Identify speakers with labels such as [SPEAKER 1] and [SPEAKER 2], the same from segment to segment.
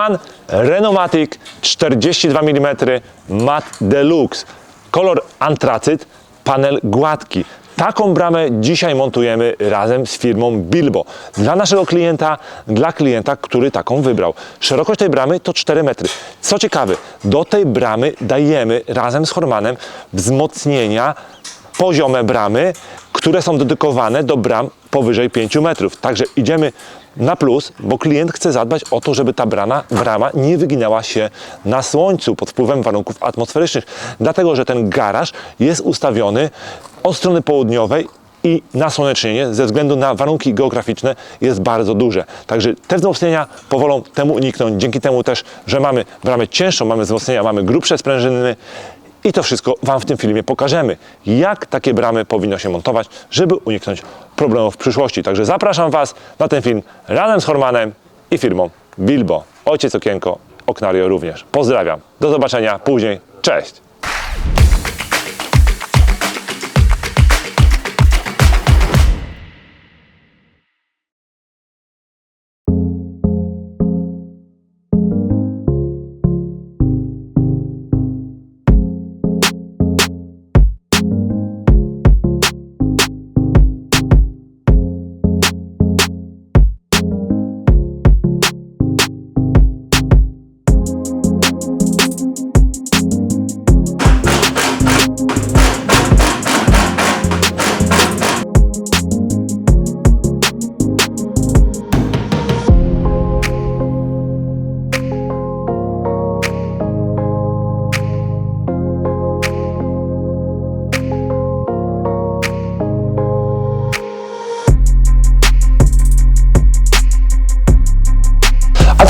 [SPEAKER 1] Horman Renomatic 42 mm Mat Deluxe. Kolor antracyt, panel gładki. Taką bramę dzisiaj montujemy razem z firmą Bilbo. Dla naszego klienta, dla klienta, który taką wybrał. Szerokość tej bramy to 4 metry. Co ciekawe, do tej bramy dajemy razem z Hormanem wzmocnienia poziome bramy, które są dedykowane do bram powyżej 5 metrów. Także idziemy na plus, bo klient chce zadbać o to, żeby ta brama, brama nie wyginęła się na słońcu pod wpływem warunków atmosferycznych. Dlatego, że ten garaż jest ustawiony od strony południowej i nasłonecznienie ze względu na warunki geograficzne jest bardzo duże. Także te wzmocnienia powolą temu uniknąć. Dzięki temu też, że mamy bramę cięższą, mamy wzmocnienia, mamy grubsze sprężyny, i to wszystko Wam w tym filmie pokażemy, jak takie bramy powinno się montować, żeby uniknąć problemów w przyszłości. Także zapraszam Was na ten film razem z Hormanem i firmą Bilbo. Ojciec Okienko, Oknario również. Pozdrawiam. Do zobaczenia później. Cześć!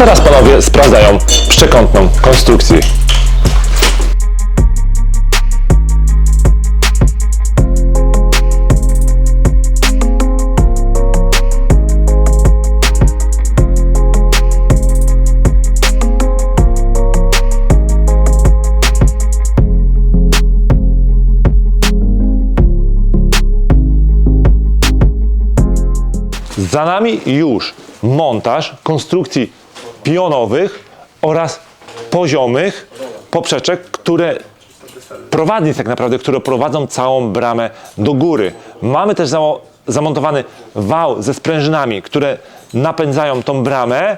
[SPEAKER 1] Teraz panowie sprawdzają przekątną konstrukcję. Za nami już montaż konstrukcji pionowych oraz poziomych poprzeczek, które prowadnic tak naprawdę, które prowadzą całą bramę do góry. Mamy też za- zamontowany wał ze sprężynami, które napędzają tą bramę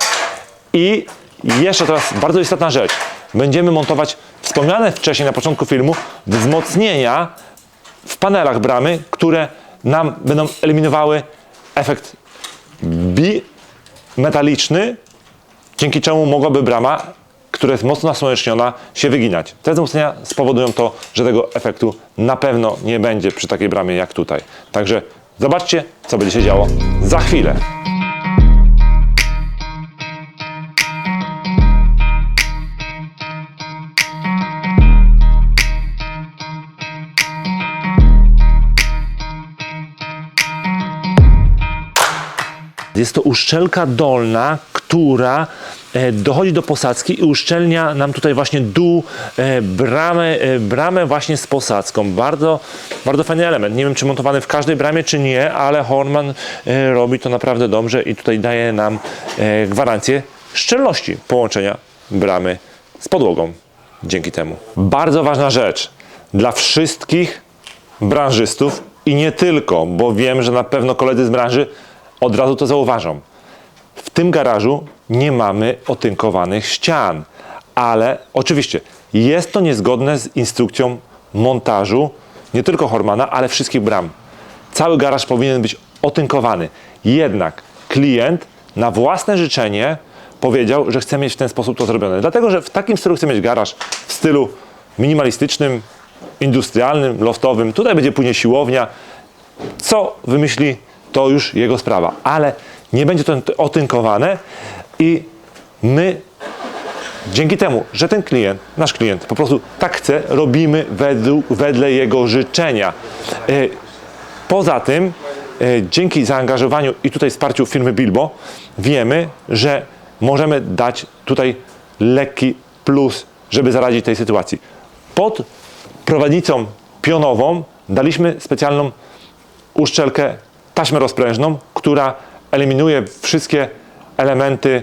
[SPEAKER 1] i jeszcze teraz bardzo istotna rzecz. Będziemy montować wspomniane wcześniej na początku filmu wzmocnienia w panelach bramy, które nam będą eliminowały efekt bimetaliczny, dzięki czemu mogłaby brama, która jest mocno nasłoneczniona, się wyginać. Te wzmocnienia spowodują to, że tego efektu na pewno nie będzie przy takiej bramie jak tutaj. Także zobaczcie, co będzie się działo za chwilę. Jest to uszczelka dolna, która e, dochodzi do posadzki i uszczelnia nam tutaj właśnie dół e, bramę, e, bramę właśnie z posadzką. Bardzo, bardzo fajny element. Nie wiem, czy montowany w każdej bramie, czy nie, ale Horman robi to naprawdę dobrze i tutaj daje nam gwarancję szczelności połączenia bramy z podłogą dzięki temu. Bardzo ważna rzecz dla wszystkich branżystów i nie tylko, bo wiem, że na pewno koledzy z branży od razu to zauważą. W tym garażu nie mamy otynkowanych ścian, ale oczywiście jest to niezgodne z instrukcją montażu nie tylko Hormana, ale wszystkich bram. Cały garaż powinien być otynkowany. Jednak klient na własne życzenie powiedział, że chce mieć w ten sposób to zrobione. Dlatego, że w takim stylu chce mieć garaż w stylu minimalistycznym, industrialnym, loftowym. Tutaj będzie później siłownia. Co wymyśli, to już jego sprawa. Ale nie będzie to otynkowane i my dzięki temu, że ten klient, nasz klient po prostu tak chce, robimy według, wedle jego życzenia. E, Poza tym, e, dzięki zaangażowaniu i tutaj wsparciu firmy Bilbo, wiemy, że możemy dać tutaj lekki plus, żeby zaradzić tej sytuacji. Pod prowadnicą pionową daliśmy specjalną uszczelkę, taśmę rozprężną, która eliminuje wszystkie elementy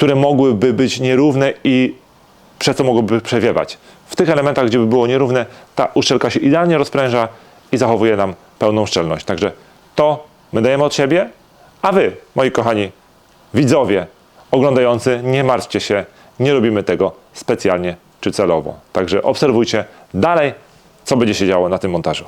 [SPEAKER 1] które mogłyby być nierówne i przez co mogłoby przewiewać. W tych elementach, gdzie by było nierówne, ta uszczelka się idealnie rozpręża i zachowuje nam pełną szczelność. Także to my dajemy od siebie, a wy, moi kochani widzowie oglądający, nie martwcie się, nie robimy tego specjalnie czy celowo. Także obserwujcie dalej, co będzie się działo na tym montażu.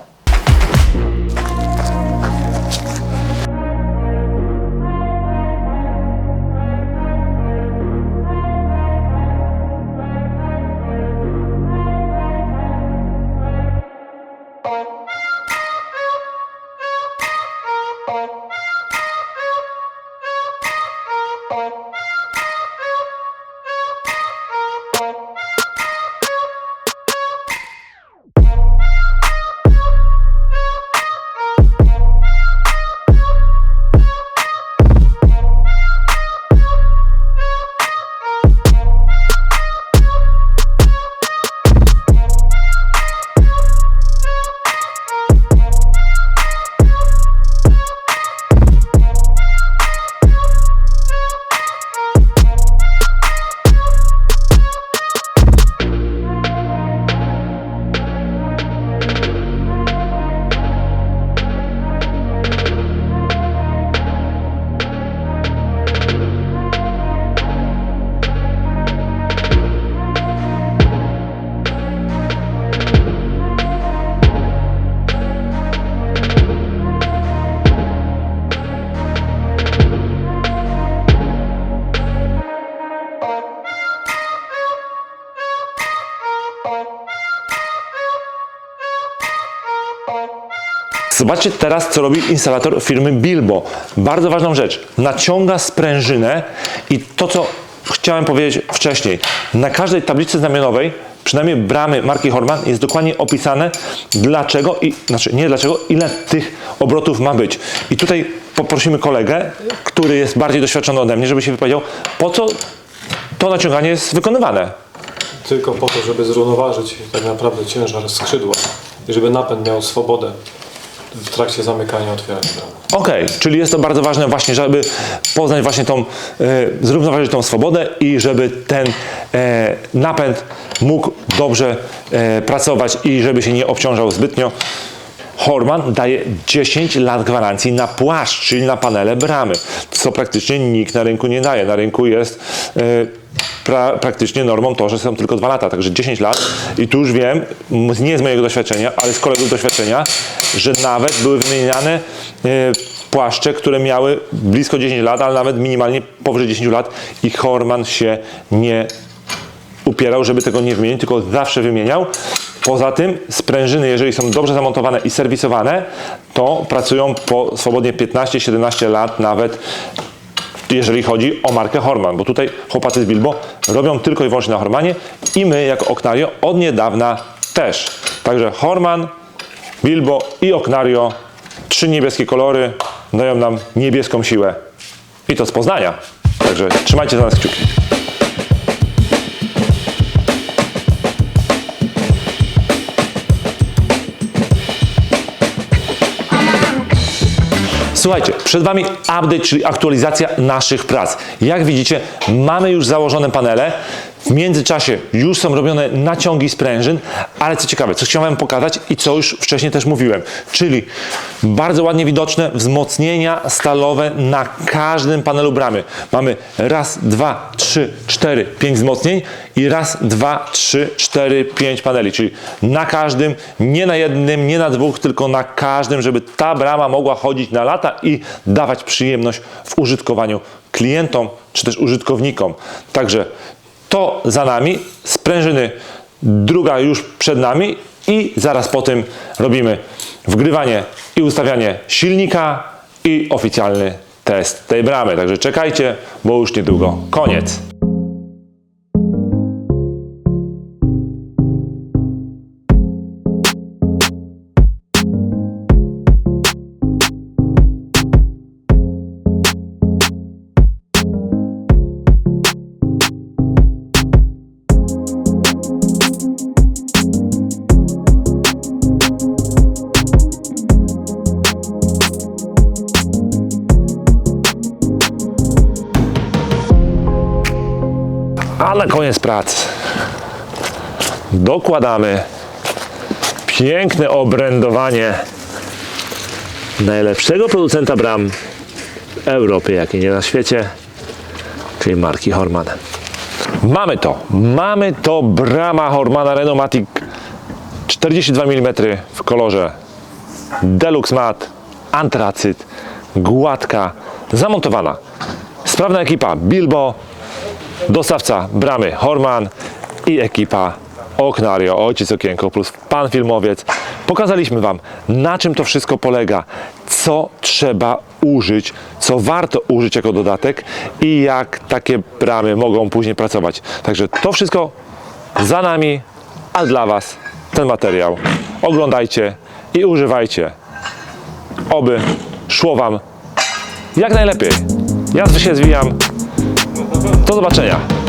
[SPEAKER 1] Zobaczcie teraz, co robi instalator firmy Bilbo. Bardzo ważną rzecz. Naciąga sprężynę i to, co chciałem powiedzieć wcześniej. Na każdej tablicy znamionowej, przynajmniej bramy marki Horman, jest dokładnie opisane dlaczego i, znaczy nie dlaczego, ile tych obrotów ma być. I tutaj poprosimy kolegę, który jest bardziej doświadczony ode mnie, żeby się wypowiedział, po co to naciąganie jest wykonywane.
[SPEAKER 2] Tylko po to, żeby zrównoważyć tak naprawdę ciężar skrzydła i żeby napęd miał swobodę w trakcie zamykania otwierania bramy.
[SPEAKER 1] Okej, czyli jest to bardzo ważne właśnie, żeby poznać właśnie tą, e, zrównoważyć tą swobodę i żeby ten e, napęd mógł dobrze e, pracować i żeby się nie obciążał zbytnio. Horman daje 10 lat gwarancji na płaszcz, czyli na panele bramy, co praktycznie nikt na rynku nie daje. Na rynku jest e, pra, praktycznie normą to, że są tylko 2 lata, także 10 lat. I tu już wiem, nie z mojego doświadczenia, ale z kolegów doświadczenia, że nawet były wymieniane e, płaszcze, które miały blisko 10 lat, ale nawet minimalnie powyżej 10 lat i Horman się nie upierał, żeby tego nie wymienić, tylko zawsze wymieniał. Poza tym sprężyny, jeżeli są dobrze zamontowane i serwisowane, to pracują po swobodnie 15-17 lat nawet jeżeli chodzi o markę Horman, bo tutaj chłopacy z Bilbo robią tylko i wyłącznie na Hormanie i my jako Oknario od niedawna też. Także Horman, Bilbo i Oknario, trzy niebieskie kolory dają nam niebieską siłę i to z Poznania. Także trzymajcie za nas kciuki. Słuchajcie, przed Wami update, czyli aktualizacja naszych prac. Jak widzicie, mamy już założone panele. W międzyczasie już są robione naciągi sprężyn, ale co ciekawe, co chciałem pokazać i co już wcześniej też mówiłem, czyli bardzo ładnie widoczne wzmocnienia stalowe na każdym panelu bramy. Mamy raz, dwa, trzy, cztery, pięć wzmocnień i raz, dwa, trzy, cztery, pięć paneli, czyli na każdym, nie na jednym, nie na dwóch, tylko na każdym, żeby ta brama mogła chodzić na lata i dawać przyjemność w użytkowaniu klientom czy też użytkownikom. Także to za nami, sprężyny druga już przed nami i zaraz po tym robimy wgrywanie i ustawianie silnika i oficjalny test tej bramy. Także czekajcie, bo już niedługo koniec. Na koniec prac dokładamy piękne obrędowanie najlepszego producenta bram w Europie, jak i nie na świecie, czyli marki Horman. Mamy to, mamy to brama Hormana Renomatic 42 mm w kolorze Deluxe Matte, antracyt, gładka, zamontowana. Sprawna ekipa Bilbo, dostawca bramy Horman i ekipa Oknario, ojciec okienko plus pan filmowiec. Pokazaliśmy Wam na czym to wszystko polega, co trzeba użyć, co warto użyć jako dodatek i jak takie bramy mogą później pracować. Także to wszystko za nami, a dla Was ten materiał. Oglądajcie i używajcie. Oby szło Wam jak najlepiej. Ja się zwijam. Do zobaczenia.